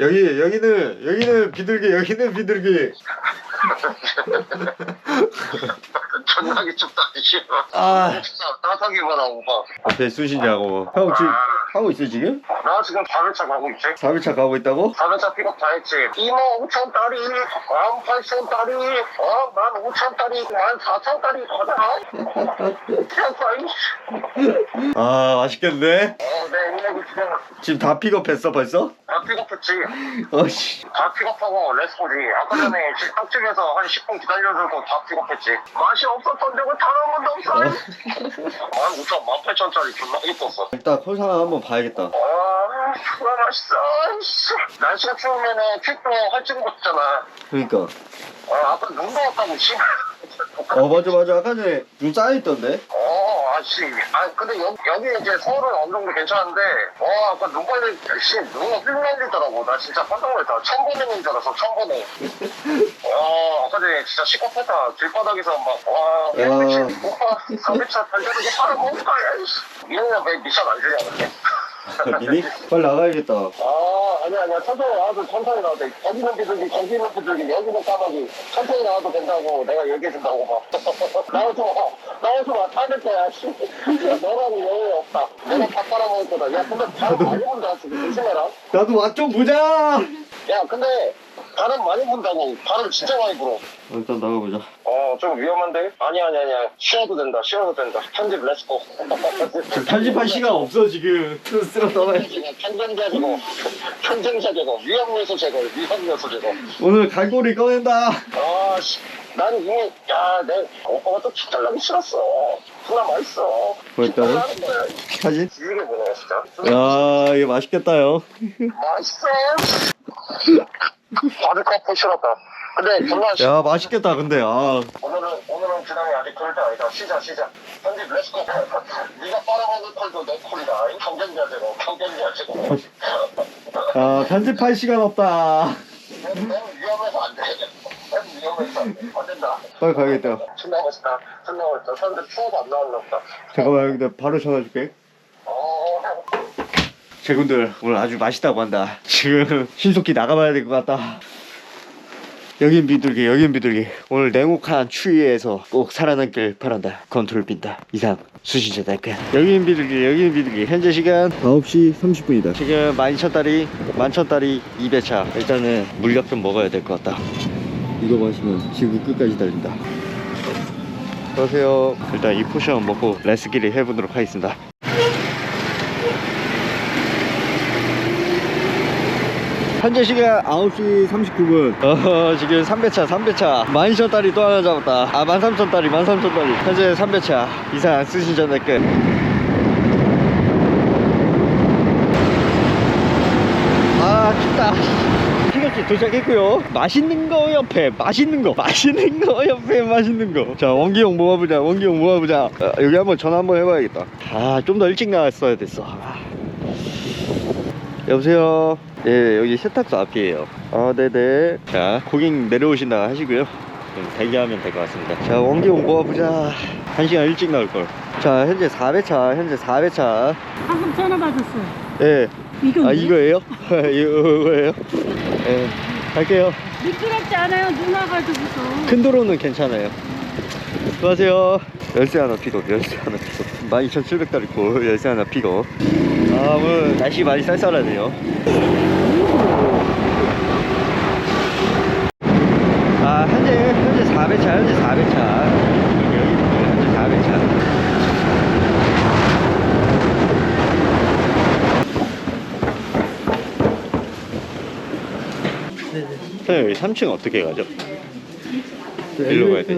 여기 여기는 여기는 비둘기 여기는 비둘기. 존나게 춥다 씨발. 아. 따뜻하기만 하고 봐. 앞에 쑤시냐고. 형 지금 하고 있어 지금? 나 지금 4회차 가고 있지? 4일차 가고 있다고? 4회차 픽업 다 했지. 이모 5천 딸이 18,000 딸이 어? 15,000 딸이 14,000 딸이 거다 어, 아. 맛있겠네. 내 인맥이 지금 지금 다 픽업했어 벌써? 다 픽업했지. 어씨. 다 픽업하고 레스포지 아까 전에 식당집에서 한 10분 기다려주고 다 픽업했지. 맛이 없었던 적은 단한 번도 없어. 15,000, 18,000짜리 존나 이뻤어. 일단 콜사나 한번 봐야겠다. 아 존나 맛있어. 씨. 날씨가 추우면은 퀵도 할증 붙잖아. 그러니까. 아 아까 눈 더웠다고 씨. 어 맞아 맞아. 아까 전에 눈 쌓여있던데? 어, 아 씨. 아, 근데 여, 여기 이제 서울은 어느 정도 괜찮은데, 와, 아까 눈 빨리, 씨, 눈이 흘러내리더라고. 나 진짜 깜짝 놀랐다. 처음 보는 인줄 알았어, 보네. 와, 아까 전에 진짜 시겁했다. 길바닥에서 막, 와, 야. 미친, 오빠, 300차 달려는 게 바로 뭔가, 야, 씨. 이러면 왜 미션 안 주냐, 근데. 미니? 빨리 나가야겠다 아, 아니야, 아니야. 천천히 나와도 천천히 나와도 돼. 거기는 비둘기, 저기는 비둘기, 여기는 까마귀. 천천히 나와도 된다고 내가 얘기해준다고 막. 나오지 마. 나오지 마. 타될 거야, 씨. 너라고 여유 없다. 내가 다 빨아먹을 거다. 야, 근데 바람 많이 분다, 지금. 조심해라. 나도 맛 좀 보자 야, 근데 바람 많이 분다고. 바람 진짜 많이 불어. 일단 나가보자 어, 좀 위험한데? 아니야, 아니야, 아니야. 쉬어도 된다, 쉬어도 된다. 편집 렛츠고. 지금 편집할 시간 없어 지금 쓸어 떠나야 편집자 제거, 편집자 제거, 위험 요소 제거, 위험 요소 제거. 오늘 갈고리 꺼낸다 아, 씨. 난 이미, 야, 내 오빠가 또 기다려기 싫었어. 존나 맛있어. 기다리는 거야. 사진? 지르게 보네, 진짜. 야 이거 맛있겠다요 맛있어. 바드카 포시라다. 근데 씨. 야 맛있겠다 근데 아 오늘은, 오늘은 그다음에 아직 그럴 때 아니다. 쉬자, 쉬자. 편집 렛츠고. 네가 빨아먹는 콜도 내 콜이다. 경쟁자 제거, 경쟁자 제거. 아, 편집할 시간 없다 너무 위험해서 안 돼. 너무 위험해서 안 돼. 안 된다. 빨리 가야겠다 존나 멋있다. 존나 멋있다. 사람들 추워도 안 나왔나 보다. 잠깐만 여기 내가 바로 전화 줄게 어. 제군들 오늘 아주 맛있다고 한다. 지금 신속히 나가봐야 될 것 같다. 여긴 비둘기 여긴 비둘기. 오늘 냉혹한 추위에서 꼭 살아남길 바란다. 컨트롤 빈다. 이상 수신자 달까 여긴 비둘기 여긴 비둘기. 현재 시간 9시 30분이다. 지금 12,000달이 11,000달이 2배차. 일단은 물약 좀 먹어야 될 것 같다. 이거 마시면 지구 끝까지 달린다. 안녕하세요. 일단 이 포션 먹고 레스기를 해보도록 하겠습니다 현재 시간 9시 39분. 어, 지금 3배차, 3배차. 12,000달이 또 하나 잡았다. 아, 13,000달이, 13,000달이. 현재 3배차. 이상 쓰신 전에 끝. 아, 춥다. 피격지 도착했고요. 맛있는 거 옆에 맛있는 거, 맛있는 거 옆에 맛있는 거. 자, 원기용 모아보자. 원기용 모아보자. 아, 여기 한번 전화 한번 해봐야겠다. 아, 좀 더 일찍 나왔어야 됐어. 아. 여보세요. 예, 여기 세탁소 앞이에요. 아, 네네. 자, 고객 내려오신다 하시고요. 좀 대기하면 될 것 같습니다. 자, 원기용 모아보자. 한 시간 일찍 나올 걸. 자, 현재 4배차, 현재 4배차. 방금 전화 받았어요. 예. 이거 아, 이거예요? 이거예요? 예. 갈게요. 미끄럽지 않아요. 누나 가지고서. 큰 도로는 괜찮아요. 수고하세요. 열쇠 하나 피고, 열쇠 하나 피고. 12,700달러 있고, 열쇠 하나 피고. 아, 오늘 날씨 많이 쌀쌀하네요. 아, 현재, 현재 4배차, 현재 4배차. 여기, 현재 4배차. 선생님, 여기 3층 어떻게 가죠? 일로 가야 돼.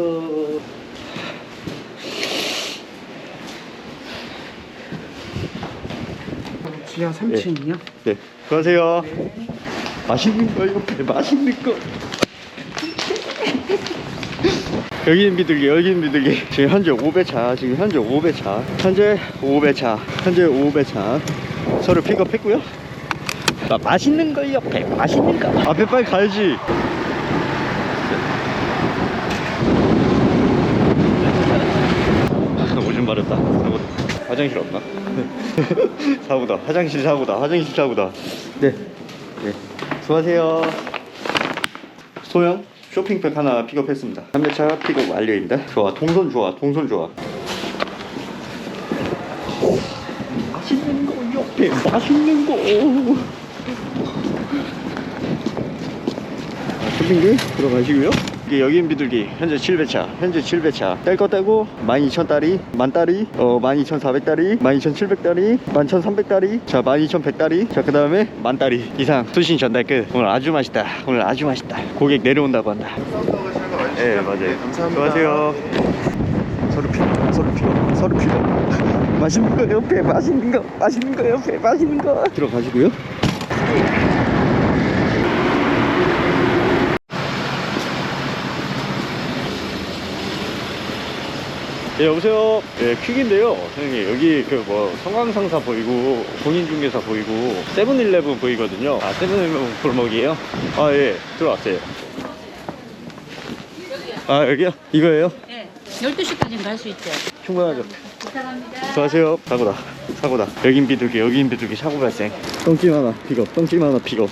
지하 3층이요? 네. 수고하세요. 맛있는 거 옆에 맛있는 거. 여기는 비둘기, 여기는 비둘기. 지금 현재 5배차, 지금 현재 5배차. 현재 5배차, 현재 5배차. 서로 픽업했고요. 자, 맛있는 거 옆에 맛있는 거. 앞에 빨리 가야지. 오줌 마렵다. 사고다. 화장실 없나? 사고다. 화장실 사고다. 화장실 사고다. 네. 네. 수고하세요. 소영 쇼핑백 하나 픽업했습니다. 3대차 픽업 완료입니다. 좋아, 동선 좋아, 동선 좋아. 맛있는 거 옆에 맛있는 거. 자, 쇼핑길 들어가시고요. 이게 여기인 비둘기 현재 7배차 현재 7배차. 뗄 거 떼고 12,000다리 만다리 어 12,400다리 12,700다리 11,300다리 자 12,100다리. 자그 다음에 만다리 이상 수신 전달 끝. 오늘 아주 맛있다. 오늘 아주 맛있다. 고객 내려온다고 한다. 예 맞아요. 감사합니다. 수고하세요. 서류 필요 서류 필요 서류 필요. 맛있는 거 옆에 맛있는 거 맛있는 거 옆에 맛있는 거. 들어가시고요 예, 여보세요. 예, 퀵인데요. 선생님, 여기 그 뭐 성광상사 보이고, 공인중개사 보이고, 세븐일레븐 보이거든요. 아, 세븐일레븐 골목이에요? 아, 예, 들어왔어요. 아, 여기요? 이거예요? 네. 12시까지는 갈 수 있죠. 충분하죠. 감사합니다. 수고하세요. 사고다. 사고다. 여긴 비둘기, 여긴 비둘기 사고 발생. 똥찜 하나 픽업, 똥찜 하나 픽업.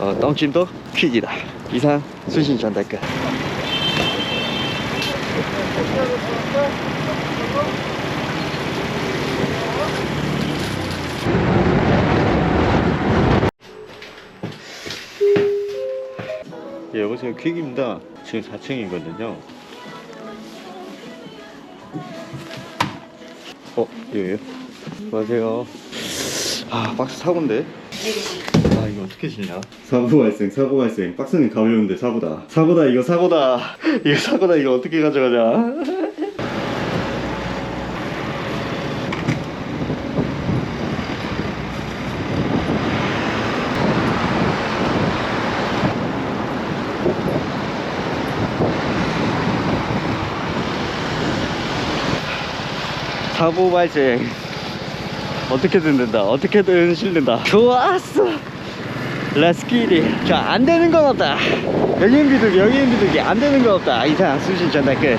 어, 똥찜도 퀵이다. 이상 수신 전달 끝. 예, 여보세요. 퀵입니다. 지금 4층이거든요. 어, 여기요? 안녕하세요. 아, 박스 사고인데? 아, 이거 어떻게 실냐? 사고 발생, 사고 발생. 박스는 가벼운데 사고다. 사고다, 이거 사고다. 이거 사고다, 이거 어떻게 가져가냐? 사고 발생. 어떻게든 된다. 어떻게든 실린다. 좋았어. 렛츠기리. 자, 안 되는 건 없다. 여기는 비둘기, 여기는 비둘기. 안 되는 건 없다. 이상 수신 전달 끝.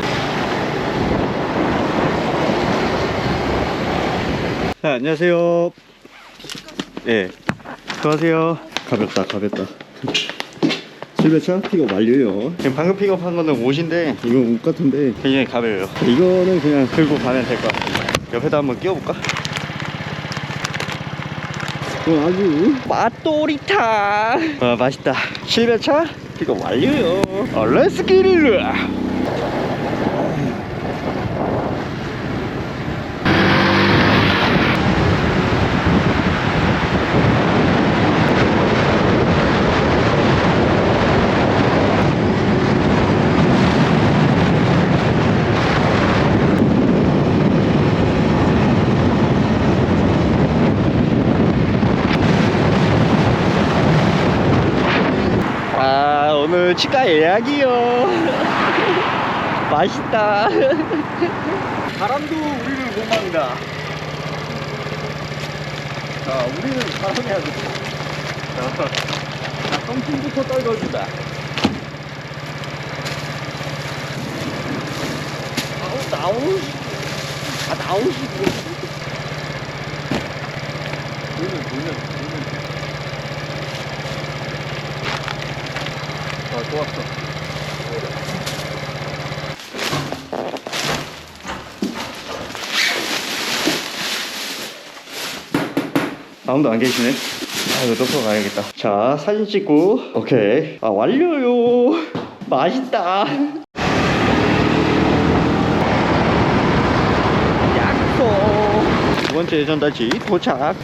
자, 안녕하세요. 예. 수고하세요. 가볍다, 가볍다. 실배차 픽업 완료요. 지금 방금 픽업한 거는 옷인데 이건 옷 같은데 굉장히 가벼워요. 이거는 그냥 들고 가면 될 것 같습니다. 옆에다 한번 끼워볼까? 어, 아주. 맛도리탕. 아 맛있다. 실배차? 픽업 완료요. 어, 렛츠 기릴 루아 치과 예약이요. 맛있다. 바람도 우리를 못 막는다. 자 우리는 바람해야 돼 자, 똥침부터 떨궈준다. 아우 나오시 아 돌면 돌면 돌면 아 좋았어. 아무도 안 계시네. 아 이거 넣고 가야겠다. 자 사진 찍고. 오케이. 아 완료요. 맛있다. 약속. 두 번째 전달지. 도착.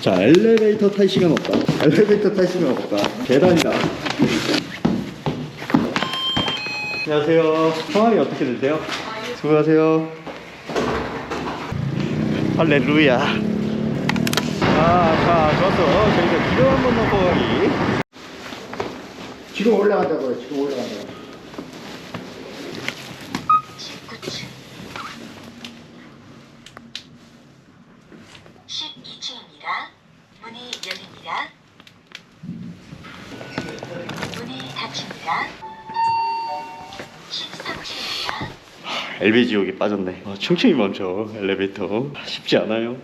자 엘리베이터 탈 시간 없다 엘리베이터 탈 시간 없다. 계단이다. 안녕하세요. 성함이 어떻게 되세요? 수고하세요. 할렐루야. 아 자 좋았어. 저희가 기름 한번 넣고 가기. 지금 올라간다고요. 지금 올라간다고 엘베지옥에 빠졌네. 아, 충청이 멈춰 엘리베이터 쉽지 않아요. 어,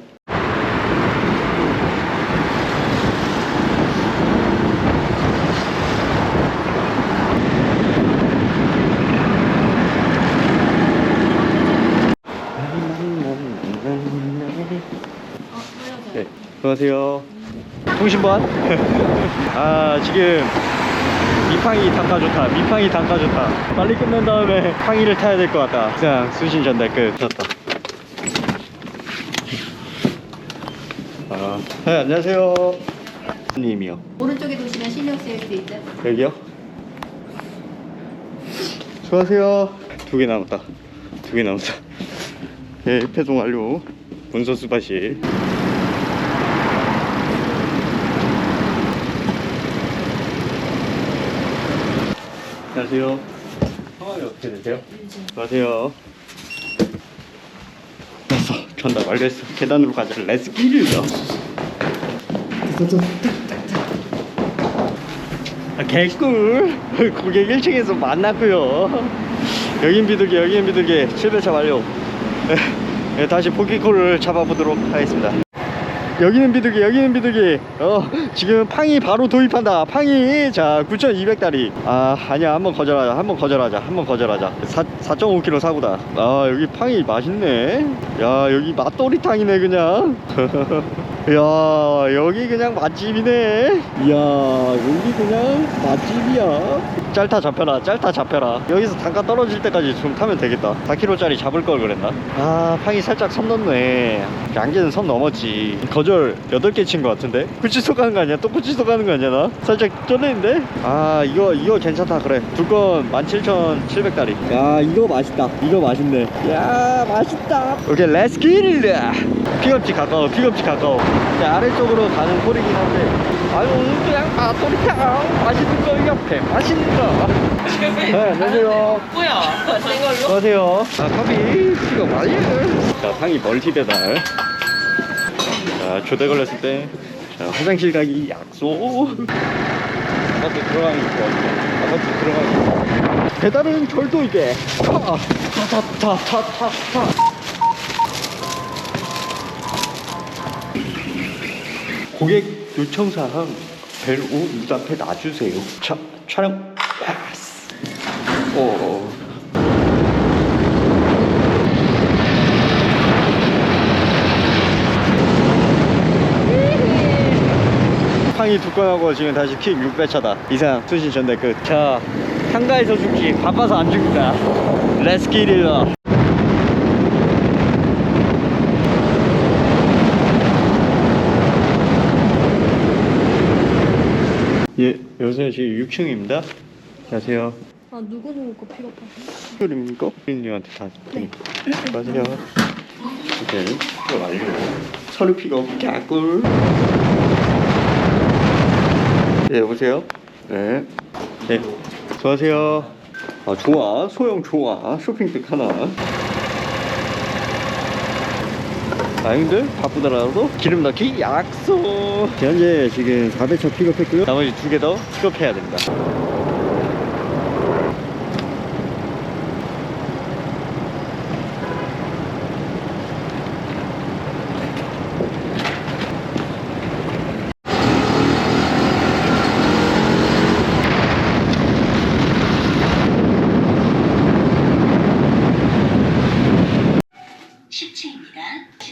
네, 안녕하세요. 통신반? 아, 지금 미팡이 단가 좋다. 미팡이 단가 좋다. 빨리 끝낸 다음에 팡이를 타야 될 것 같다. 그냥 수신 전달 끝. 됐다. 아, 네, 안녕하세요. 님이요. 오른쪽에 보시면 실력 세일도 있죠. 여기요? 수고하세요. 두 개 남았다. 두 개 남았다. 예, 배송 완료. 문서 수바실. 안녕하세요. 성함이 어떻게 되세요? 안녕하세요. 됐어. 전달 완료했어. 계단으로 가자. 렛츠 기르다. 아, 개꿀 고객 1층에서 만났고요 여긴 비둘기 여긴 비둘기 7배차 완료 네, 다시 포기콜을 잡아보도록 하겠습니다 여기는 비둘기 여기는 비둘기. 어 지금 팡이 바로 도입한다. 팡이 자 9200다리. 아 아니야 한번 거절하자 한번 거절하자 한번 거절하자. 4, 4.5kg 사고다. 아 여기 팡이 맛있네. 야 여기 맛도리탕이네 그냥. 야 여기 그냥 맛집이네. 이야 여기 그냥 맛집이야 짤타 잡혀라 짤타 잡혀라. 여기서 단가 떨어질 때까지 좀 타면 되겠다. 4kg짜리 잡을 걸 그랬나? 아 팡이 살짝 선 넘네. 양계는 선 넘었지. 거절 8개 친거 같은데? 구치소 가는 거 아니야? 또 구치소 가는 거 아니야 나? 살짝 쫄리는데? 아 이거 이거 괜찮다. 그래. 두건 17,700다리. 야 이거 맛있다. 이거 맛있네. 야 맛있다. 오케이 렛츠 기릿 픽업지 가까워 픽업지 가까워. 자, 아래쪽으로 가는 홀이긴 한데 아유 그냥 아토리탕 맛있는 거 옆에 맛있는 거. 네, 안녕하세요. 뭐야? 걸로? 안녕하세요. 아 커피 픽업 완료 자 상이 멀티 배달 자 조대 걸렸을 때. 자, 화장실 가기 약속. 아파트 들어가는 게 좋아지네 아파트 들어가는 게 배달은 절도 있게. 타타타타타타. 고객 요청사항 벨5 눈앞에 놔주세요. 차, 촬영 패스. 오. 팡이 두 건하고 지금 다시 킥 6배차다. 이상 수신 전대 끝. 자, 한가에서 죽기 바빠서 안 죽는다. 렛츠 예, 여보세요. 지금 6층입니다. 안녕하세요. 아 누구는 거 픽업하세요? 큐님입니까? 큐님한테 다 드립니다. 안녕하세요. 오케이. 픽업 완료. 서류 픽업 개꿀. 예, 여보세요? 네. 네. 수고하세요. 아, 좋아. 소형 좋아. 쇼핑백 하나. 아, 형들 바쁘더라도 기름 넣기 약속. 현재 지금 400차 픽업했고요. 나머지 두 개 더 픽업해야 됩니다.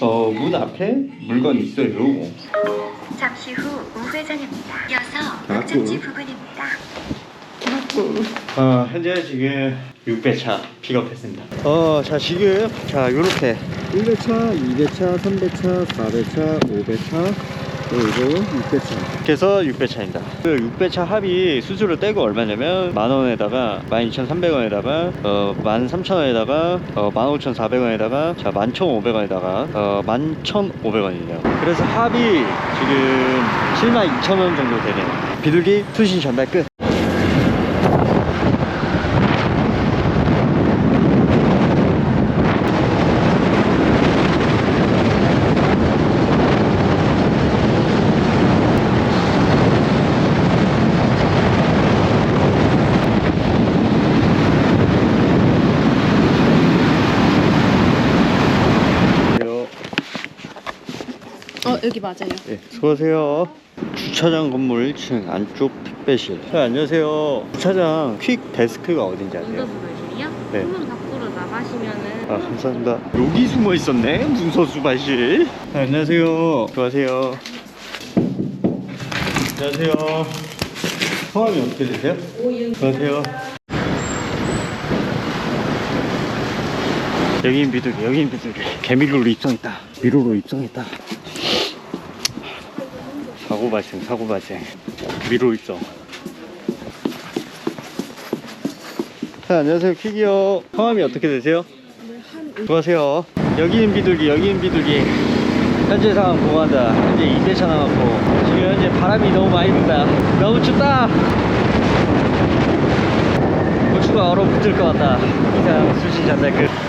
어, 문 앞에 물건 있어요. 잠시 후 우회전입니다. 이어서 아, 목적지 그. 부근입니다. 어, 현재 지금 6배차 픽업했습니다. 어, 자, 지금, 자, 요렇게. 1배차, 2배차, 3배차, 4배차, 5배차, 그리고 6배차. 그래서 6배차입니다. 그 6배차 합이 수수료 떼고 얼마냐면, 만원에다가, 12,300원에다가, 어, 13,000원에다가, 어, 15,400원에다가, 자, 11,500원에다가, 어, 11,500원이네요. 그래서 합이 지금 72,000원 정도 되네요. 비둘기 수신 전달 끝. 여기 맞아요. 예, 수고하세요. 주차장 건물 1층 안쪽 택배실. 네, 안녕하세요. 주차장 퀵 데스크가 어딘지 아세요? 응급의실이요? 네. 창문 밖으로 나가시면은 아, 감사합니다. 여기 숨어 있었네. 문서 수발실. 네, 안녕하세요. 수고하세요. 안녕하세요. 성함이 어떻게 되세요? 안녕하세요. 여긴 비둘기, 여긴 비둘기. 개미로로 입성했다. 미로로 입성했다. 사고 발생, 사고 발생. 미로 입성. 자, 안녕하세요. 퀵이요. 성함이 어떻게 되세요? 수고하세요. 여기는 비둘기, 여기는 비둘기. 현재 상황 보고한다. 현재 2대차 남았고, 지금 현재 바람이 너무 많이 분다. 너무 춥다! 고추가 얼어붙을 것 같다. 이상 수시 끝.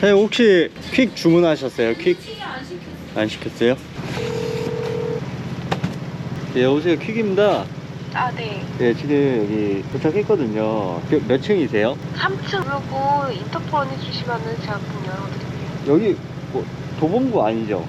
사장님 혹시 퀵 주문하셨어요? 퀵? 안 시켰어요? 예, 여보세요. 퀵입니다. 아, 네. 예, 지금 여기 도착했거든요. 몇, 몇 층이세요? 3층 그리고 인터폰 해주시면은 제가 문 열어드릴게요. 여기 뭐, 도봉구 아니죠?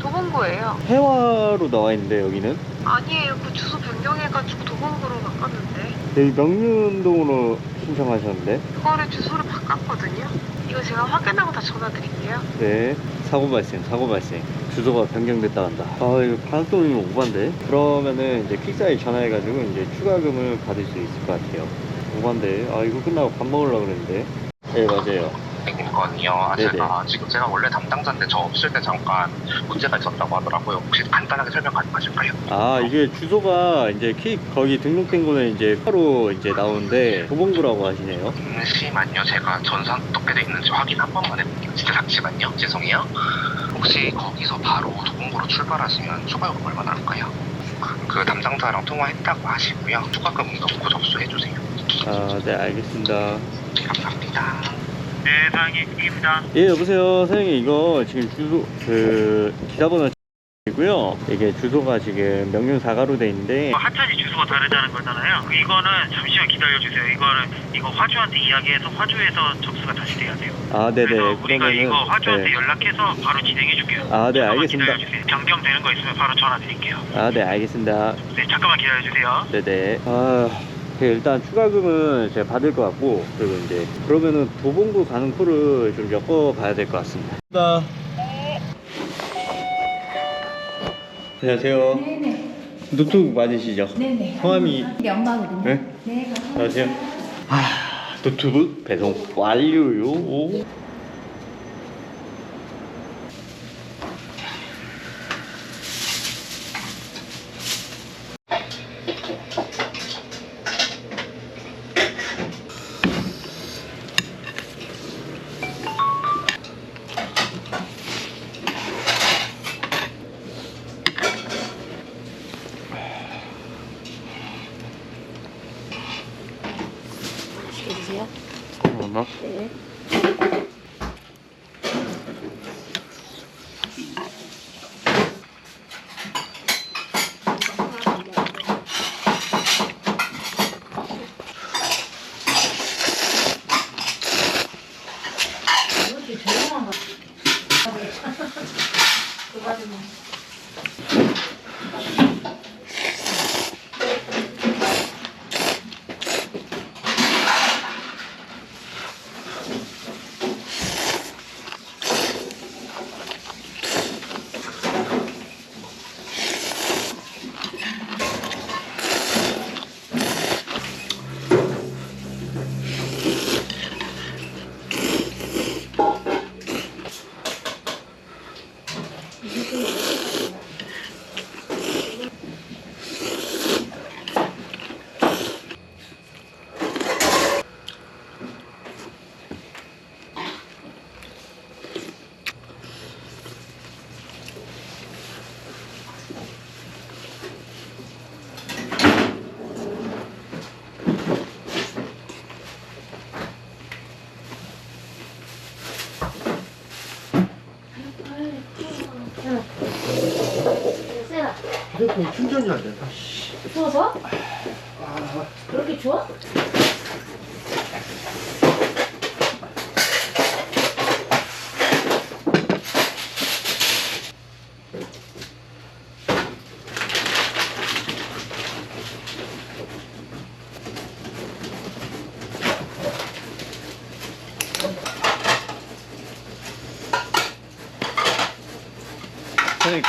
도봉구예요. 해화로 나와 있는데 여기는 아니에요. 그 주소 변경해가지고 도봉구로 바꿨는데 여기 명륜동으로 신청하셨는데? 그거를 주소를 바꿨거든요. 이거 제가 확인하고 다 전화드릴게요. 네. 사고 발생 사고 발생. 주소가 변경됐다 한다. 아 이거 반송이면 오반데? 그러면은 이제 퀵사에 전화해가지고 이제 추가금을 받을 수 있을 것 같아요. 오반데? 아 이거 끝나고 밥 먹으려고 그랬는데? 네 맞아요 거든요. 아, 네네. 제가 지금 제가 원래 담당자인데 저 없을 때 잠깐 문제가 있었다고 하더라고요. 혹시 간단하게 설명 가능하실까요? 아 이게 주소가 이제 퀵 거기 등록된 거는 이제 바로 이제 나오는데 도봉구라고 하시네요 잠시만요. 제가 전산 어떻게 돼 있는지 확인 한 번만 해볼게요. 진짜 잠시만요. 죄송해요. 혹시 거기서 바로 도봉구로 출발하시면 추가 요금 얼마 나올까요? 그 담당자랑 통화했다고 하시고요. 추가금 넣고 접수해주세요. 아 네 알겠습니다 네, 감사합니다. 네, 사장님입니다. 예 여보세요 사장님 이거 지금 주소 그 기사번호 이고요 이게 주소가 지금 명륜 사가로 돼 있는데 하천이 주소가 다르다는 거잖아요. 그 이거는 잠시만 기다려주세요. 이거는 이거 화주한테 이야기해서 화주에서 접수가 다시 돼야 돼요. 아 네네 그래서 우리가 그러면은 이거 화주한테 네. 연락해서 바로 진행해 줄게요. 아, 네, 알겠습니다. 기다려주세요. 변경되는 거 있으면 바로 전화 드릴게요. 아 네 알겠습니다 네, 잠깐만 기다려주세요. 네네 아 그 일단 추가금은 제가 받을 것 같고 그리고 이제 그러면은 도봉구 가는 코를 좀 엮어봐야 될 것 같습니다 안녕하세요 네네. 노트북 맞으시죠? 네네. 성함이 엄마거든요. 네? 네, 감사합니다. 안녕하세요 아 노트북 배송 완료요.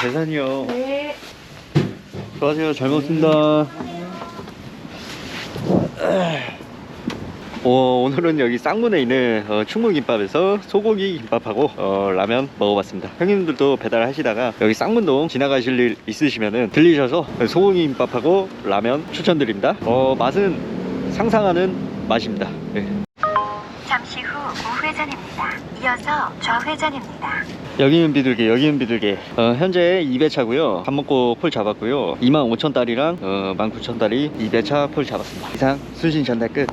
계산이요. 네. 수고하세요. 잘 먹습니다. 어, 오늘은 여기 쌍문에 있는 어, 충무김밥에서 소고기 김밥하고 어, 라면 먹어봤습니다. 형님들도 배달하시다가 여기 쌍문동 지나가실 일 있으시면은 들리셔서 소고기 김밥하고 라면 추천드립니다. 어, 맛은 상상하는 맛입니다. 네. 잠시 후 우회전입니다. 이어서 좌회전입니다. 여기는 비둘기, 여기는 비둘기. 어, 현재 2배차고요. 밥 먹고 폴 잡았고요. 25,000달이랑 어, 19,000달이 2배차 폴 잡았습니다. 이상 수신 전달 끝.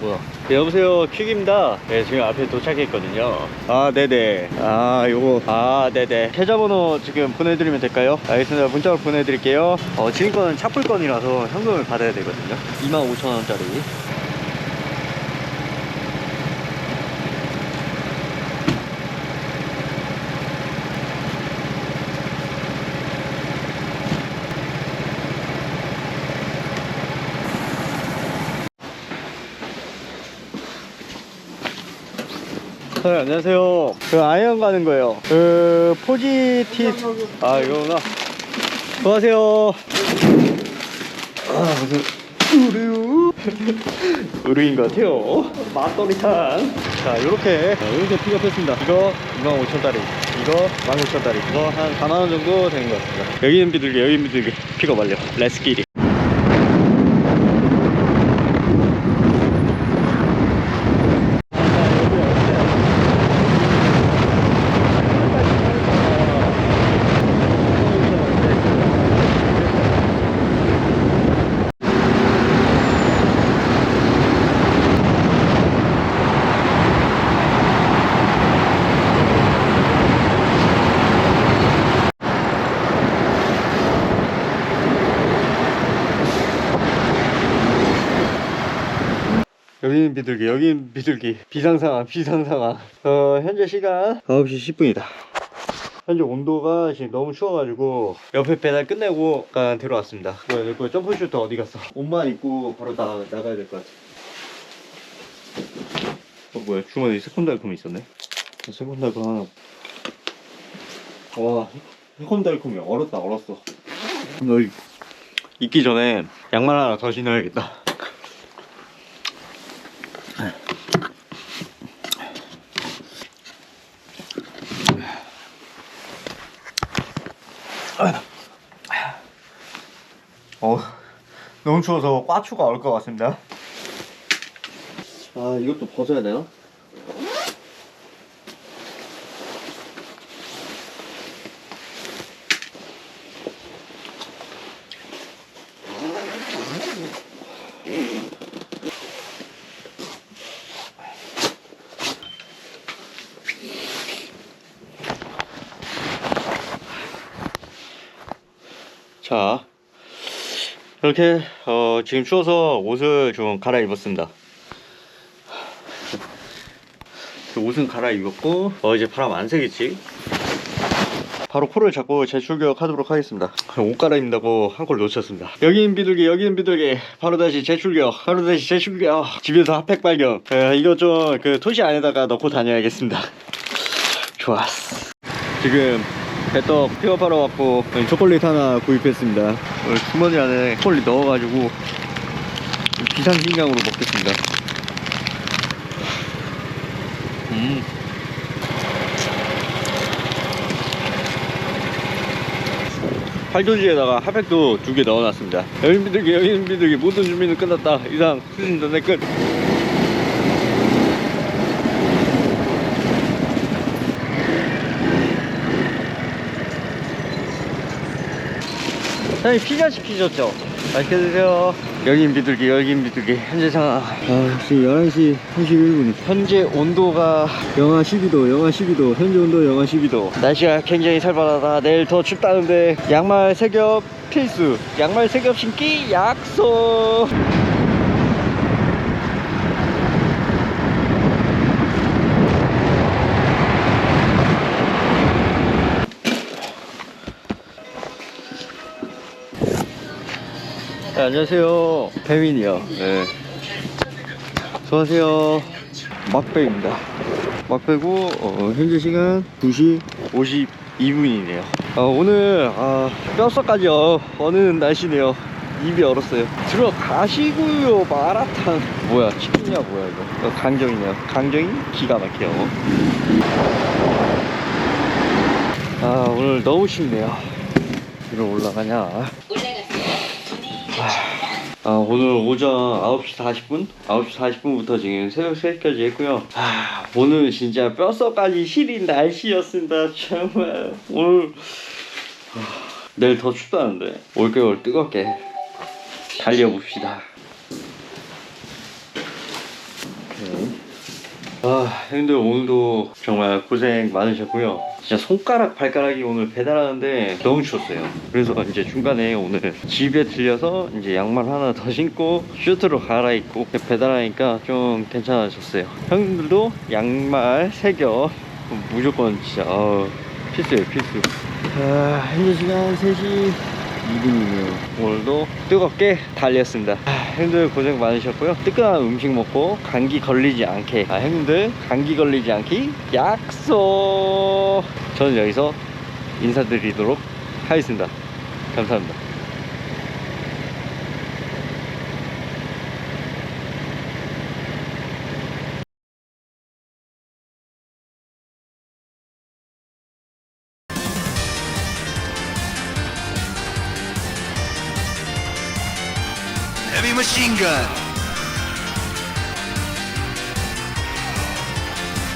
뭐야? 네, 여보세요, 퀵입니다. 네, 지금 앞에 도착했거든요. 아, 네네. 아, 요거. 아, 네네. 계좌번호 지금 보내드리면 될까요? 알겠습니다. 문자로 보내드릴게요. 어, 지금 거는 차풀 건이라서 현금을 받아야 되거든요. 25,000원짜리. 안녕하세요. 그 아이언 가는 거예요. 그 포지티 아 이거구나. 안녕하세요. 아 무슨 우르 우르인 것 같아요. 맛돌이탕. 자 이렇게 이렇게 픽업했습니다. 이거 25,000달이, 이거 15,000달이, 이거 한 4만 원 정도 되는 것 같습니다. 여기는 비둘기, 여기는 비둘기 픽업 완료. 렛츠기리. 여기는 비둘기, 여기는 비둘기. 비상상황, 비상상황. 어, 현재 시간 9시 10분이다. 현재 온도가 지금 너무 추워가지고 옆에 배달 끝내고 약간 들어왔습니다. 뭐야, 그 점프 슈터 어디 갔어? 옷만 입고 바로 나, 나가야 될 것 같아. 어, 뭐야, 주머니 새콤달콤이 있었네? 새콤달콤 하나. 와, 새콤달콤이 얼었다, 얼었어. 너 익기 전에 양말 하나 더 신어야겠다. 어, 너무 추워서 꽈추가 올것 같습니다. 아, 이것도 벗어야 되나? 자, 이렇게 어, 지금 추워서 옷을 좀 갈아입었습니다. 그 옷은 갈아입었고 어, 이제 바람 안 새겠지? 바로 코를 잡고 재출격 하도록 하겠습니다. 옷 갈아입는다고 한 걸 놓쳤습니다. 여긴 비둘기, 여긴 비둘기. 바로 다시 재출격, 바로 다시 재출격. 집에서 핫팩 발견. 에, 이거 좀 그 토시 안에다가 넣고 다녀야겠습니다. 좋았어. 지금 배떡 픽업하러 왔고. 초콜릿 하나 구입했습니다. 오늘 주머니 안에 초콜릿 넣어가지고 비상식량으로 먹겠습니다. 음. 팔도지에다가 핫팩도 두 개 넣어놨습니다. 여긴 비둘기 여긴 비둘기 모든 준비는 끝났다. 이상 수신 전에 끝 사장님 피자 시키셨죠? 맛있게 드세요. 여긴 비둘기 여긴 비둘기. 현재 상황. 아, 지금 11시 31분. 현재 온도가 영하 12도 영하 12도. 현재 온도 영하 12도. 날씨가 굉장히 살벌하다. 내일 더 춥다는데. 양말 세 겹 필수. 양말 세 겹 신기 약속 네, 안녕하세요. 배민이요. 네. 수고하세요. 막배입니다. 막배고, 어, 현재 시간 2시 2분이네요. 아, 오늘 아, 뼛속까지 어, 어는 날씨네요. 입이 얼었어요. 들어가시고요 마라탕. 뭐야 치킨이야 뭐야 이거? 이거 강정이네요. 강정이 기가 막혀요. 아 오늘 너무 춥네요. 위로 올라가냐? 아, 오늘 오전 9시 40분? 9시 40분부터 지금 새벽 3시까지 했고요. 아, 오늘 진짜 뼛속까지 시린 날씨였습니다. 정말. 오늘. 아, 내일 더 춥다는데. 올겨울 뜨겁게 달려봅시다. 오케이. 아, 형님들 오늘도 정말 고생 많으셨고요. 진짜 손가락, 발가락이 오늘 배달하는데 너무 추웠어요. 그래서 이제 중간에 오늘 집에 들려서 이제 양말 하나 더 신고 슈트로 갈아입고 배달하니까 좀 괜찮아졌어요. 형님들도 양말 세겹 무조건 진짜 어, 필수예요, 필수. 아, 현재 시간 3시 2분이네요. 오늘도 뜨겁게 달렸습니다. 아, 형님들 고생 많으셨고요. 뜨끈한 음식 먹고 감기 걸리지 않게. 아, 형님들 감기 걸리지 않기 약속. 저는 여기서 인사드리도록 하겠습니다. 감사합니다.